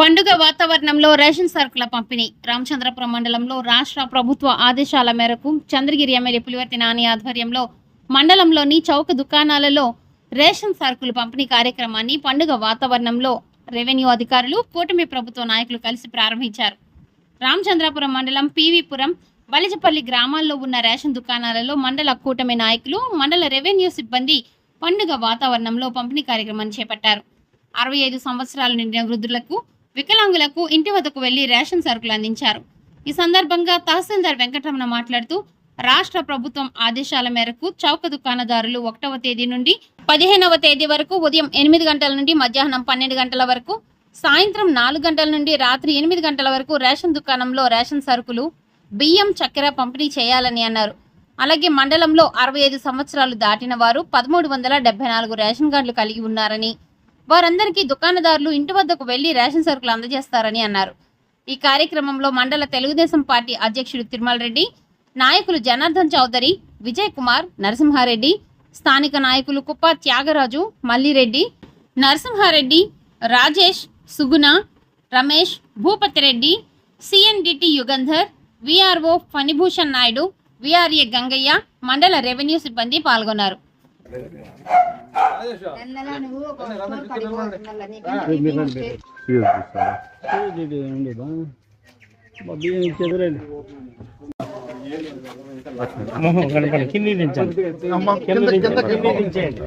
పండుగ వాతావరణంలో రేషన్ సరుకుల పంపిణీ. రామచంద్రపురం మండలంలో రాష్ట్ర ప్రభుత్వ ఆదేశాల మేరకు చంద్రగిరి ఎమ్మెల్యే పులివర్తి నాని ఆధ్వర్యంలో మండలంలోని చౌక దుకాణాలలో రేషన్ సరుకులు పంపిణీ కార్యక్రమాన్ని పండుగ వాతావరణంలో రెవెన్యూ అధికారులు కూటమి ప్రభుత్వ నాయకులు కలిసి ప్రారంభించారు. రామచంద్రపురం మండలం పీవీపురం బలిజపల్లి గ్రామాల్లో ఉన్న రేషన్ దుకాణాలలో మండల కూటమి నాయకులు మండల రెవెన్యూ సిబ్బంది పండుగ వాతావరణంలో పంపిణీ కార్యక్రమాన్ని చేపట్టారు. అరవై ఐదు సంవత్సరాలు నిండిన వృద్ధులకు వికలాంగులకు ఇంటి వద్దకు వెళ్ళి రేషన్ సరుకులు అందించారు. ఈ సందర్భంగా తహసీల్దార్ వెంకటరమణ మాట్లాడుతూ రాష్ట్ర ప్రభుత్వం ఆదేశాల మేరకు చౌక దుకాణదారులు ఒకటవ తేదీ నుండి పదిహేనవ తేదీ వరకు ఉదయం ఎనిమిది గంటల నుండి మధ్యాహ్నం పన్నెండు గంటల వరకు సాయంత్రం నాలుగు గంటల నుండి రాత్రి ఎనిమిది గంటల వరకు రేషన్ దుకాణంలో రేషన్ సరుకులు బియ్యం చక్కెర పంపిణీ చేయాలని అన్నారు. అలాగే మండలంలో అరవై ఐదు సంవత్సరాలు దాటిన వారు పదమూడు వందల డెబ్బై నాలుగు రేషన్ కార్డులు కలిగి ఉన్నారని వారందరికీ దుకాణదారులు ఇంటి వద్దకు వెళ్ళి రేషన్ సరుకులు అందజేస్తారని అన్నారు. ఈ కార్యక్రమంలో మండల తెలుగుదేశం పార్టీ అధ్యక్షుడు తిరుమల రెడ్డి నాయకులు జనార్దన్ చౌదరి విజయ్ కుమార్ నరసింహారెడ్డి స్థానిక నాయకులు Kuppa Thyagaraju Mallireddy Narasimhareddy Rajesh Suguna Ramesh Bhupathireddy CNDT Yugandhar VRO Phanibhushan Naidu VRA Gangaiah మండల రెవెన్యూ సిబ్బంది పాల్గొన్నారు. మొహం కనపడి కింది దించండి కింద దించండి కింది దించేయండి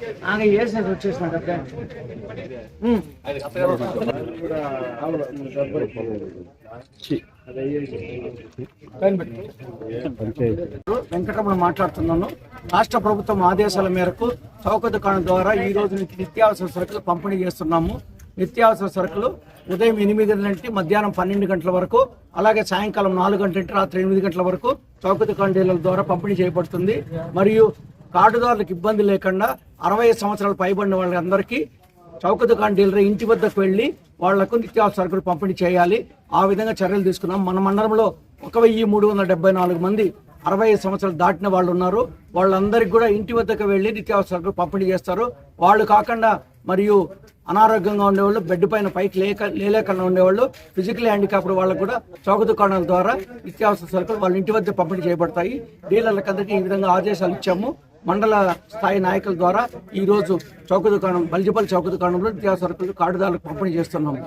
దించండి. ఆగే వేసేసి వచ్చేసిన కదా వెంకటరమణ మాట్లాడుతున్నాను. రాష్ట్ర ప్రభుత్వం ఆదేశాల మేరకు చౌక దుకాణం ద్వారా ఈ రోజు నుంచి నిత్యావసర సరుకులు పంపిణీ చేస్తున్నాము. నిత్యావసర సరుకులు ఉదయం ఎనిమిది నుండి మధ్యాహ్నం పన్నెండు గంటల వరకు అలాగే సాయంకాలం నాలుగు గంటల రాత్రి ఎనిమిది గంటల వరకు చౌక దుకాణ ద్వారా పంపిణీ చేయబడుతుంది. మరియు కార్డుదారులకు ఇబ్బంది లేకుండా అరవై సంవత్సరాలు పైబడిన వాళ్ళందరికీ చౌక దుకాణ డీలర్ ఇంటి వద్దకు వెళ్ళి వాళ్ళకు నిత్యావసర సరుకులు పంపిణీ చేయాలి. ఆ విధంగా చర్యలు తీసుకున్నాం. మన మండలంలో ఒక వెయ్యి మూడు వందల డెబ్బై నాలుగు మంది అరవై ఐదు సంవత్సరాలు దాటిన వాళ్ళు ఉన్నారు. వాళ్ళందరికీ కూడా ఇంటి వద్దకు వెళ్ళి నిత్యావసర సరుకులు పంపిణీ చేస్తారు. వాళ్ళు కాకుండా మరియు అనారోగ్యంగా ఉండేవాళ్ళు బెడ్ పైన పైకి లేక లేలేకుండా ఉండేవాళ్ళు ఫిజికల్ హ్యాండిక్యాప్డ్ వాళ్ళకు కూడా చౌక దుకాణాల ద్వారా నిత్యావసర సరుకులు వాళ్ళ ఇంటి వద్ద పంపిణీ చేయబడతాయి. డీలర్లకు అందరికీ ఈ విధంగా ఆదేశాలు ఇచ్చాము. మండల స్థాయి నాయకుల ద్వారా ఈరోజు చౌక దుకాణం బల్జిపల్లి చౌక దుకాణంలో నిత్యావసరకులు కార్డుదారులకు పంపిణీ చేస్తున్నాము.